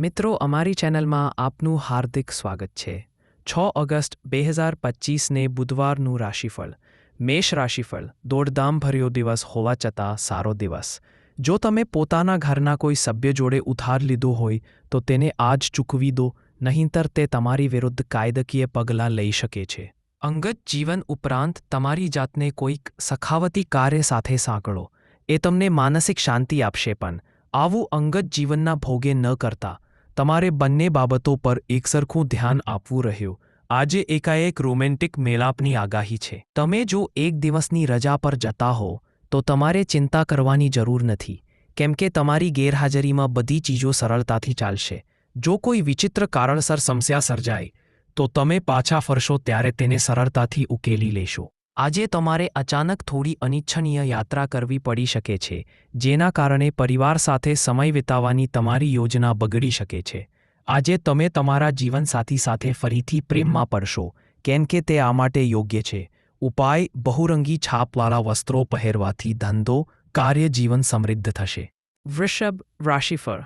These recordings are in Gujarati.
મિત્રો, અમારી ચેનલમાં આપનું હાર્દિક સ્વાગત છે. છ ઓગસ્ટ બે હજાર પચીસને બુધવારનું રાશિફળ. મેષ રાશિફળ, દોડધામભર્યો દિવસ હોવા છતાં સારો દિવસ. જો તમે પોતાના ઘરના કોઈ સભ્ય જોડે ઉધાર લીધો હોય, તો તેને આજ ચૂકવી દો, નહીંતર તે તમારી વિરુદ્ધ કાયદકીય પગલાં લઈ શકે છે. અંગત જીવન ઉપરાંત તમારી જાતને કોઈક સખાવતી કાર્ય સાથે સાંકળો. એ તમને માનસિક શાંતિ આપશે પણ. આવું અંગત જીવનના ભોગે ન કરતા. તમારે બંને બાબતો પર એકસરખું ધ્યાન આપવું રહ્યું. આજે એકાએક રોમેન્ટિક મેલાપની આગાહી છે. તમે જો એક દિવસની રજા પર જતા હો, તો તમારે ચિંતા કરવાની જરૂર નથી. કેમ કે તમારી ગેરહાજરીમાં બધી ચીજો સરળતાથી ચાલશે. જો કોઈ વિચિત્ર કારણસર સમસ્યા સર્જાય, તો તમે પાછા ફરશો ત્યારે તેને સરળતાથી ઉકેલી લેશો. આજે તમારે અચાનક થોડી અનિચ્છનીય યાત્રા કરવી પડી શકે છે, જેના કારણે પરિવાર સાથે સમય વિતાવવાની તમારી યોજના બગડી શકે છે. આજે તમે તમારા જીવનસાથી સાથે ફરીથી પ્રેમમાં પડશો, કેમ કે તે આ માટે યોગ્ય છે. ઉપાય, બહુરંગી છાપવાળા વસ્ત્રો પહેરવાથી ધંધો કાર્યજીવન સમૃદ્ધ થશે. વૃષભ રાશિફળ.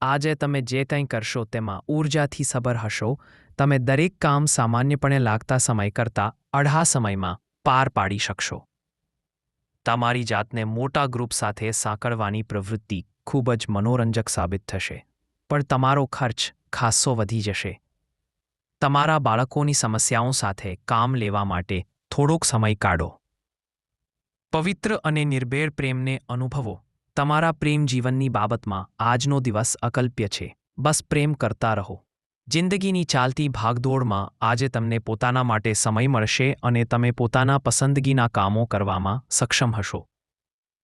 આજે તમે જે કંઈ કરશો તેમાં ઊર્જાથી સબર હશો. તમે દરેક કામ સામાન્યપણે લાગતા સમય કરતાં અઢા સમયમાં પાર પાડી શકશો. તમારી જાતને મોટા ગ્રુપ સાથે સાંકળવાની પ્રવૃત્તિ ખૂબ જ મનોરંજક સાબિત થશે. પણ તમારો ખર્ચ ખાસ્સો વધી જશે. તમારા બાળકોની સમસ્યાઓ સાથે કામ લેવા માટે થોડોક સમય કાઢો. પવિત્ર અને નિર્ભેળ પ્રેમને અનુભવો. તમારા પ્રેમ જીવનની બાબતમાં આજનો દિવસ અકલ્પ્ય છે. બસ પ્રેમ કરતા રહો. જિંદગીની ચાલતી ભાગદોડમાં આજે તમને પોતાના માટે સમય મળશે અને તમે પોતાના પસંદગીના કામો કરવામાં સક્ષમ હશો.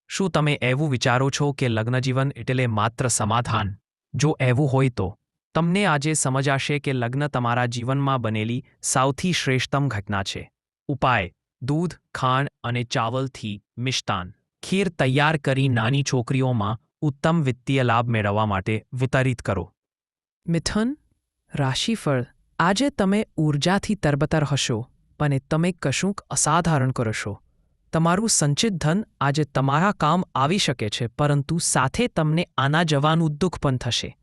શું તમે એવું વિચારો છો કે લગ્નજીવન એટલે માત્ર સમાધાન? જો એવું હોય તો, તમને આજે સમજાશે કે લગ્ન તમારા જીવનમાં બનેલી સૌથી શ્રેષ્ઠતમ ઘટના છે. ઉપાય, દૂધ, ખાંડ અને ચાવલથી મિષ્ટાન. ખીર તૈયાર કરી નાની છોકરીઓમાં ઉત્તમ વિત્તીય લાભ મેળવવા માટે વિતરિત કરો. મિથુન રાશિફળ, આજે તમે ઊર્જાથી તરબતર હશો, અને તમે કશુંક અસાધારણ કરશો તમારું સંચિત ધન આજે તમારા કામ આવી શકે છે, પરંતુ સાથે તમને આના જવાનું દુઃખ પણ થશે.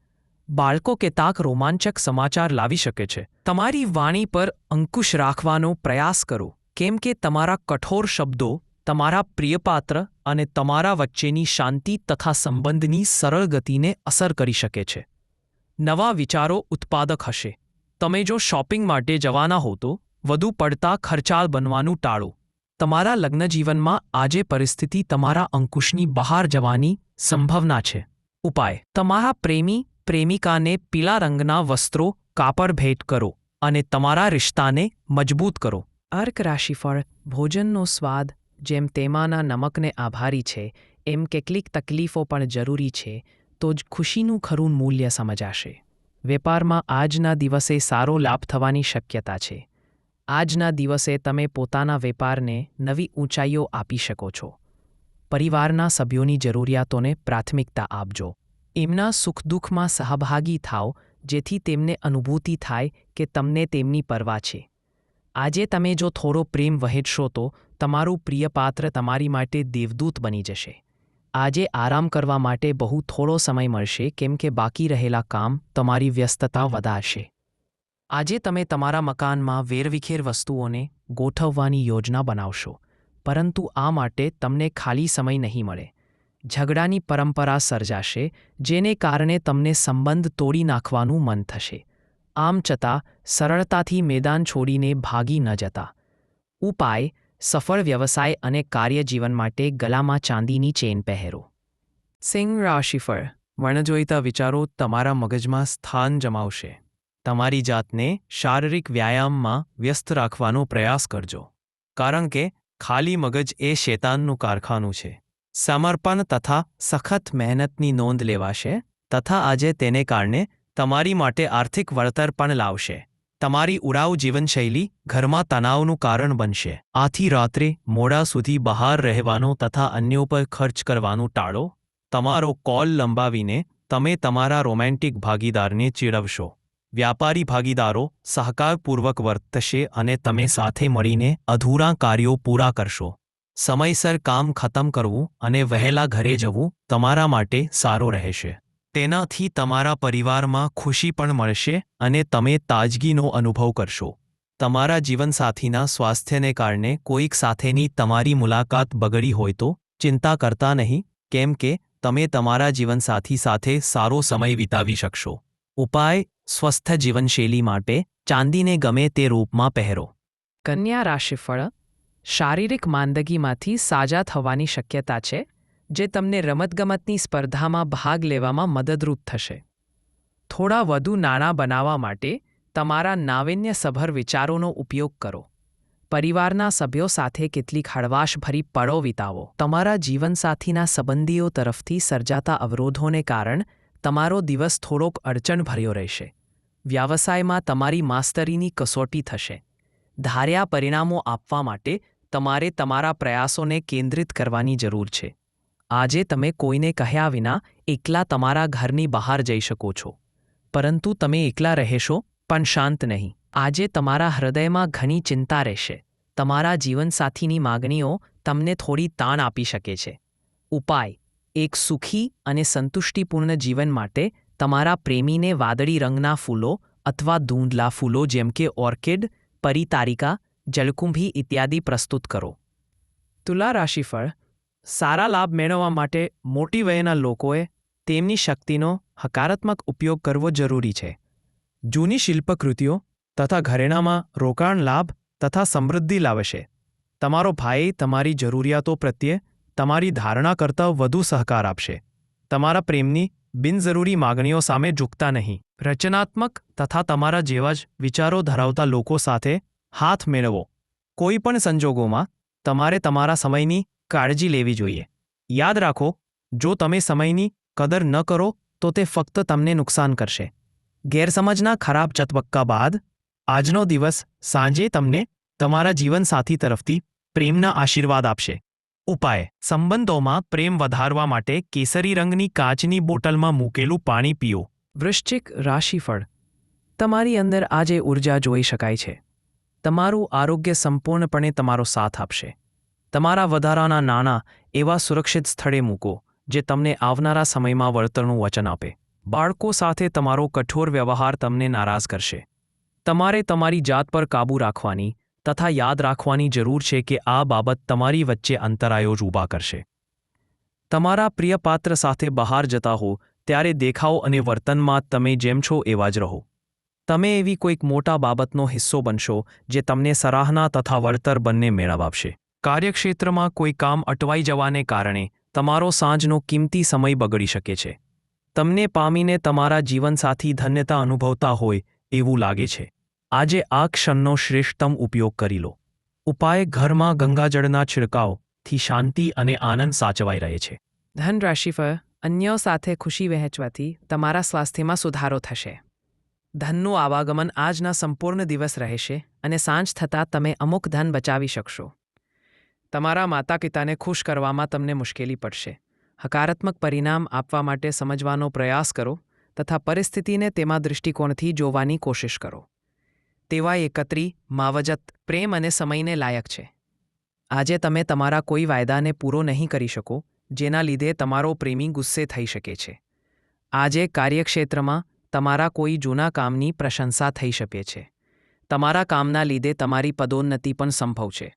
બાળકો કે તાક રોમાંચક સમાચાર લાવી શકે છે. તમારી વાણી પર અંકુશ રાખવાનો પ્રયાસ કરો. કેમ કે તમારા કઠોર શબ્દો, તમારા પ્રિયપાત્ર અને તમારા વચ્ચેની શાંતિ તથા સંબંધની સરળ ગતિને અસર કરી શકે છે. નવા વિચારો ઉત્પાદક હશે. તમે જો શોપિંગ માટે જવાના હો તો વધુ પડતા ખર્ચાળ બનવાનું ટાળો. તમારા લગ્નજીવનમાં આજે પરિસ્થિતિ તમારા અંકુશની બહાર જવાની સંભાવના છે. ઉપાય. તમારા પ્રેમી, પ્રેમિકાને પીળા રંગના વસ્ત્રો કાપડ ભેટ કરો અને તમારા રિશ્તાને મજબૂત કરો. અર્ક રાશિફળ. ભોજનનો સ્વાદ જેમ તેમાંના નમકને આભારી છે, એમ કેટલીક તકલીફો પણ જરૂરી છે. તો જ ખુશીનું ખરું મૂલ્ય સમજાશે. વેપારમાં આજના દિવસે સારો લાભ થવાની શક્યતા છે. આજના દિવસે તમે પોતાના વેપારને નવી ઊંચાઈઓ આપી શકો છો. પરિવારના સભ્યોની જરૂરિયાતોને પ્રાથમિકતા આપજો. એમના સુખ દુઃખમાં સહભાગી થાઓ, જેથી તેમને અનુભૂતિ થાય કે તમને તેમની પરવા છે. આજે તમે જો થોડો પ્રેમ વહેંચશો તો તમારું પ્રિયપાત્ર તમારી માટે દેવદૂત બની જશે. આજે આરામ કરવા માટે બહુ થોડો સમય મળશે કેમ કે બાકી રહેલા કામ તમારી વ્યસ્તતા વધારશે. આજે તમે તમારા મકાનમાં વેરવિખેર વસ્તુઓને ગોઠવવાની યોજના બનાવશો, પરંતુ આ માટે તમને ખાલી સમય નહીં મળે. ઝઘડાની પરંપરા સર્જાશે, જેને કારણે તમને સંબંધ તોડી નાખવાનું મન થશે. આમ છતાં સરળતાથી મેદાન છોડીને ભાગી ન જતા. ઉપાય સફળ વ્યવસાય અને કાર્યજીવન માટે ગલામાં ચાંદીની ચેન પહેરો. સિંહ રાશિફળ. વર્ણજોઈતા વિચારો તમારા મગજમાં સ્થાન જમાવશે. તમારી જાતને શારીરિક વ્યાયામમાં વ્યસ્ત રાખવાનો પ્રયાસ કરજો. કારણ કે ખાલી મગજ એ શેતાનનું કારખાનું છે. સમર્પણ તથા સખત મહેનતની નોંધ લેવાશે તથા આજે તેને કારણે તમારી માટે આર્થિક વળતર પણ લાવશે. તમારી ઉડાઉ જીવનશૈલી ઘરમાં તણાવનું કારણ બનશે. આથી રાત્રે મોડા સુધી બહાર રહેવાનો તથા અન્યો પર ખર્ચ કરવાનું ટાળો, તમારો કોલ લંબાવીને તમે તમારા રોમેન્ટિક ભાગીદારને ચીડવશો. વ્યાપારી ભાગીદારો સહકારપૂર્વક વર્તશે અને તમે સાથે મળીને અધૂરા કાર્યો પૂરા કરશો. સમયસર કામ ખતમ કરવું અને વહેલા ઘરે જવું તમારા માટે સારો રહેશે. તેનાથી તમારા પરિવારમાં ખુશી પણ મળશે અને તમે તાજગીનો અનુભવ કરશો. તમારા જીવનસાથીના સ્વાસ્થ્યને કારણે કોઈક સાથેની તમારી મુલાકાત બગડી હોય તો ચિંતા કરતા નહીં, કેમ કે તમે તમારા જીવનસાથી સાથે સારો સમય વિતાવી શકશો. ઉપાય, સ્વસ્થ જીવનશૈલી માટે ચાંદીને ગમે તે રૂપમાં પહેરો. કન્યા રાશિફળ, શારીરિક માંદગીમાંથી સાજા થવાની શક્યતા છે જે તમને રમતગમતની સ્પર્ધામાં ભાગ લેવામાં મદદરૂપ થશે. થોડા વધુ નાણાં બનાવવા માટે તમારા નાવીન્યસભર વિચારોનો ઉપયોગ કરો. પરિવારના સભ્યો સાથે કેટલીક હળવાશભરી પળો વિતાવો. તમારા જીવનસાથીના સંબંધીઓ તરફથી સર્જાતા અવરોધોને કારણ તમારો દિવસ થોડોક અડચણભર્યો રહેશે. વ્યવસાયમાં તમારી માસ્તરીની કસોટી થશે. ધાર્યા પરિણામો આપવા માટે તમારે તમારા પ્રયાસોને કેન્દ્રિત કરવાની જરૂર છે. આજે તમે કોઈને કહ્યા વિના એકલા તમારા ઘરની બહાર જઈ શકો છો. પરંતુ તમે એકલા રહેશો, પણ શાંત નહીં. આજે તમારા હૃદયમાં ઘણી ચિંતા રહેશે. તમારા જીવનસાથીની માગણીઓ તમને થોડી તાણ આપી શકે છે. ઉપાય. એક સુખી અને સંતુષ્ટિપૂર્ણ જીવન માટે તમારા પ્રેમીને વાદળી રંગના ફૂલો અથવા ધૂંધલા ફૂલો જેમ કે ઓર્કિડ પરિતારિકા જલકુંભી ઇત્યાદિ પ્રસ્તુત કરો. તુલા રાશિફળ સારા લાભ મેળવવા માટે મોટી વયના લોકોએ તેમની શક્તિનો હકારાત્મક ઉપયોગ કરવો જરૂરી છે. જૂની શિલ્પકૃતિઓ તથા ઘરેણામાં રોકાણ લાભ તથા સમૃદ્ધિ લાવશે તમારો ભાઈ તમારી જરૂરિયાતો પ્રત્યે તમારી ધારણા કરતાં વધુ સહકાર આપશે. તમારા પ્રેમની બિનજરૂરી માગણીઓ સામે ઝૂકતા નહીં. રચનાત્મક તથા તમારા જેવા જ વિચારો ધરાવતા લોકો સાથે હાથ મેળવો. કોઈ પણ સંજોગોમાં તમારે તમારા સમયની કાળજી લેવી જોઈએ. યાદ રાખો, જો તમે સમયની કદર ન કરો, તો તે ફક્ત તમને નુકસાન કરશે. ગેરસમજના ખરાબ ચતબક્કા બાદ, આજનો દિવસ સાંજે તમને તમારા જીવનસાથી તરફથી પ્રેમના આશીર્વાદ આપશે. ઉપાય, સંબંધોમાં પ્રેમ વધારવા માટે કેસરી રંગની કાચની બોટલમાં મૂકેલું પાણી પીઓ. વૃશ્ચિક રાશિફળ. તમારી અંદર આજે ઊર્જા જોઈ શકાય છે. તમારું આરોગ્ય સંપૂર્ણપણે તમારો સાથ આપશે. તમારા વધારાના નાણાં એવા સુરક્ષિત સ્થળે મૂકો, જે તમને આવનારા સમયમાં વળતરનું વચન આપે. બાળકો સાથે તમારો કઠોર વ્યવહાર તમને નારાજ કરશે. તમારે તમારી જાત પર કાબૂ રાખવાની તથા યાદ રાખવાની જરૂર છે કે આ બાબત તમારી વચ્ચે અંતરાયો જ ઊભા કરશે. તમારા પ્રિય પાત્ર સાથે બહાર જતા હો, ત્યારે દેખાવ અને વર્તનમાં તમે જેમ છો એવા જ રહો. તમે એવી કોઈક મોટા બાબતનો હિસ્સો બનશો, જે તમને સરાહના તથા વળતર બંને મેળવાવશે કાર્યક્ષેત્રમાં કોઈ કામ અટવાઈ જવાને કારણે તમારો સાંજનો કિંમતી સમય બગડી શકે છે. તમને પામીને તમારા જીવનસાથી ધન્યતા અનુભવતા હોય એવું લાગે છે. આજે આ ક્ષણનો શ્રેષ્ઠતમ ઉપયોગ કરી લો. ઉપાય ઘરમાં ગંગાજળના છિડકાવથી શાંતિ અને આનંદ સાચવાઈ રહે છે. ધન પર અન્યો સાથે ખુશી વહેંચવાથી તમારા સ્વાસ્થ્યમાં સુધારો થશે. ધનનું આવાગમન આજના સંપૂર્ણ દિવસ રહેશે અને સાંજ થતાં તમે અમુક ધન બચાવી શકશો. તમારા માતા પિતાને ખુશ કરવામાં તમને મુશ્કેલી પડશે. હકારાત્મક પરિણામ આપવા માટે સમજવાનો પ્રયાસ કરો તથા પરિસ્થિતિને તેમાં દૃષ્ટિકોણથી જોવાની કોશિશ કરો. તેવા એકત્રી, માવજત, પ્રેમ અને સમયને લાયક છે. આજે તમે તમારા કોઈ વાયદાને પૂરો નહીં કરી શકો, જેના લીધે તમારો પ્રેમી ગુસ્સે થઈ શકે છે. આજે કાર્યક્ષેત્રમાં તમારા કોઈ જૂના કામની પ્રશંસા થઈ શકે છે. તમારા કામના લીધે તમારી પદોન્નતિ પણ સંભવ છે.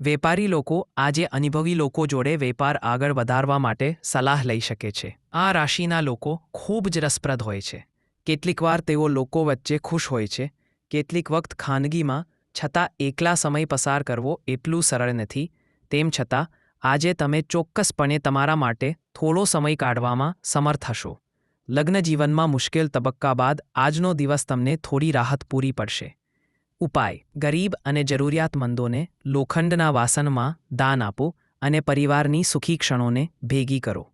વેપારી લોકો આજે અનુભવી લોકો જોડે વેપાર આગળ વધારવા માટે સલાહ લઈ શકે છે. આ રાશિના લોકો ખૂબ જ રસપ્રદ હોય છે. કેટલીકવાર તેઓ લોકો વચ્ચે ખુશ હોય છે. કેટલીક વખત ખાનગીમાં, છતાં એકલા સમય પસાર કરવો એટલું સરળ નથી. તેમ છતાં, આજે તમે ચોક્કસપણે તમારા માટે થોડો સમય કાઢવામાં સમર્થ હશો. લગ્ન જીવનમાં મુશ્કેલ તબક્કા બાદ આજનો દિવસ તમને થોડી રાહત પૂરી પડશે. ઉપાય. ગરીબ અને જરૂરિયાતમંદોને લોખંડના વાસણમાં દાન આપો અને પરિવારની સુખી ક્ષણોને ભેગી કરો.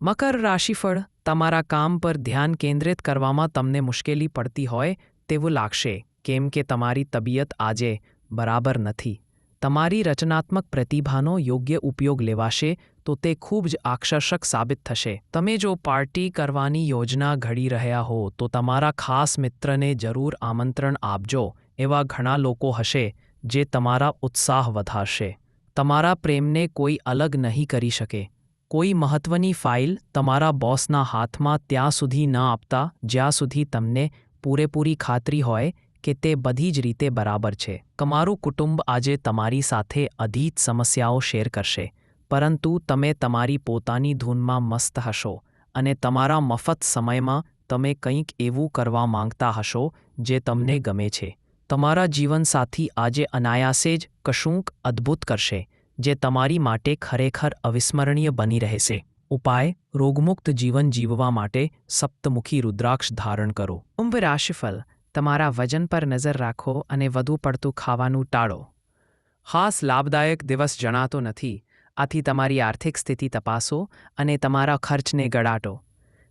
મકર રાશિફળ તમારા કામ પર ધ્યાન કેન્દ્રિત કરવામાં તમને મુશ્કેલી પડતી હોય તેવું લાગશે, કેમ કે તમારી તબિયત આજે બરાબર નથી. તમારી રચનાત્મક પ્રતિભાનો યોગ્ય ઉપયોગ લેવાશે તો તે ખૂબ જ આકર્ષક સાબિત થશે. તમે જો પાર્ટી કરવાની યોજના ઘડી રહ્યા હો તો તમારા ખાસ મિત્રને જરૂર આમંત્રણ આપજો એવા ઘણા લોકો હશે જે તમારા ઉત્સાહ વધારશે. તમારા પ્રેમને કોઈ અલગ નહીં કરી શકે. કોઈ મહત્વની ફાઇલ તમારા બોસના હાથમાં ત્યાં સુધી ન આપતા, જ્યાં સુધી તમને પૂરેપૂરી ખાતરી હોય કે તે બધી જ રીતે બરાબર છે. તમારું કુટુંબ આજે તમારી સાથે અધીત સમસ્યાઓ શેર કરશે, પરંતુ તમે તમારી પોતાની ધૂનમાં મસ્ત હશો અને તમારા મફત સમયમાં તમે કંઈક એવું કરવા માંગતા હશો જે તમને ગમે છે. તમારા જીવનસાથી આજે અનાયાસે જ કશુંક અદ્ભુત કરશે, જે તમારી માટે ખરેખર અવિસ્મરણીય બની રહેશે. ઉપાય, રોગમુક્ત જીવન જીવવા માટે સપ્તમુખી રુદ્રાક્ષ ધારણ કરો. કુંભ રાશિફળ, તમારા વજન પર નજર રાખો અને વધુ પડતું ખાવાનું ટાળો. ખાસ લાભદાયક દિવસ જણાતો નથી. આથી તમારી આર્થિક સ્થિતિ તપાસો અને તમારા ખર્ચને ગળાટો.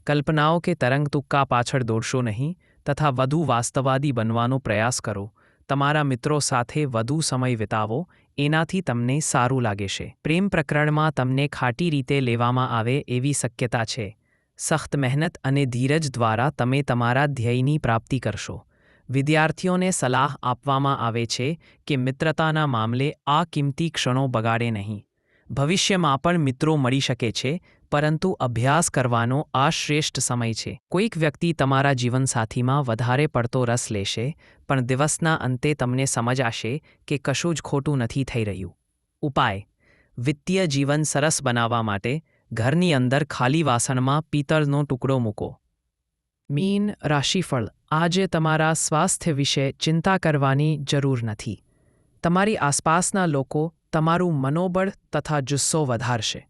કલ્પનાઓ કે તરંગ તુક્કા પાછળ દોડશો નહીં. તથા વધુ વાસ્તવાદી બનવાનો પ્રયાસ કરો. તમારા મિત્રો સાથે વધુ સમય વિતાવો. એનાથી તમને સારું લાગે છે. પ્રેમ પ્રકરણમાં તમને ખાટી રીતે લેવામાં આવે એવી શક્યતા છે. સખ્ત મહેનત અને ધીરજ દ્વારા તમે તમારા ધ્યેયની પ્રાપ્તિ કરશો. વિદ્યાર્થીઓને સલાહ આપવામાં આવે છે કે મિત્રતાના મામલે આ કિંમતી ક્ષણો બગાડે નહીં. ભવિષ્યમાં પણ મિત્રો મળી શકે છે, પરંતુ અભ્યાસ કરવાનો આ શ્રેષ્ઠ સમય છે. કોઈક વ્યક્તિ તમારા જીવનસાથીમાં વધારે પડતો રસ લેશે, પણ દિવસના અંતે તમને સમજાશે કે કશું જ ખોટું નથી થઈ રહ્યું. ઉપાય. વિત્તીય જીવન સરસ બનાવવા માટે ઘરની અંદર ખાલી વાસણમાં પિત્તળનો ટુકડો મૂકો. મીન રાશિફળ. આજે તમારા સ્વાસ્થ્ય વિશે ચિંતા કરવાની જરૂર નથી. તમારી આસપાસના લોકો તમારું મનોબળ તથા જુસ્સો વધારશે.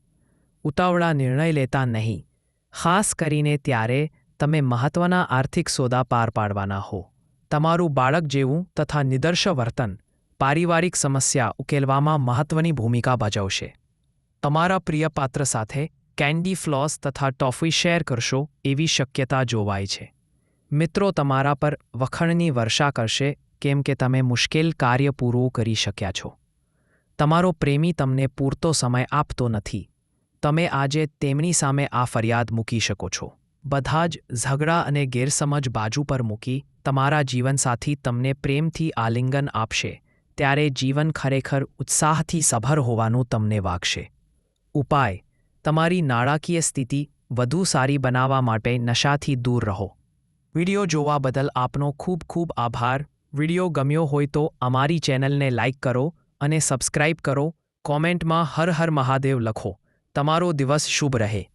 ઉતાવળા નિર્ણય લેતા નહીં. ખાસ કરીને ત્યારે તમે મહત્વના આર્થિક સોદા પાર પાડવાના હો. તમારું બાળક જેવું તથા નિદર્શ વર્તન પારિવારિક સમસ્યા ઉકેલવામાં મહત્વની ભૂમિકા ભજવશે. તમારા પ્રિય પાત્ર સાથે કેન્ડી ફ્લોસ તથા ટોફી શેર કરશો એવી શક્યતા જોવાય છે. મિત્રો તમારા પર વખણની વર્ષા કરશે કેમ કે તમે મુશ્કેલ કાર્ય પૂરું કરી શક્યા છો. તમારો પ્રેમી તમને પૂરતો સમય આપતો નથી. તમે આજે તેમની સામે આ ફરિયાદ મૂકી શકો છો. બધા જ ઝઘડા અને ગેરસમજ બાજુ પર મૂકી તમારા જીવનસાથી તમને પ્રેમથી આલિંગન આપશે, ત્યારે જીવન ખરેખર ઉત્સાહથી સભર હોવાનું તમને વાગશે. ઉપાય, તમારી નાણાકીય સ્થિતિ વધુ સારી બનાવવા માટે નશાથી દૂર રહો. વિડિયો જોવા બદલ આપનો ખૂબ ખૂબ આભાર. વિડિયો ગમ્યો હોય તો અમારી ચેનલને લાઇક કરો અને સબસ્ક્રાઇબ કરો કોમેન્ટમાં હર હર મહાદેવ લખો. તમારો દિવસ શુભ રહે.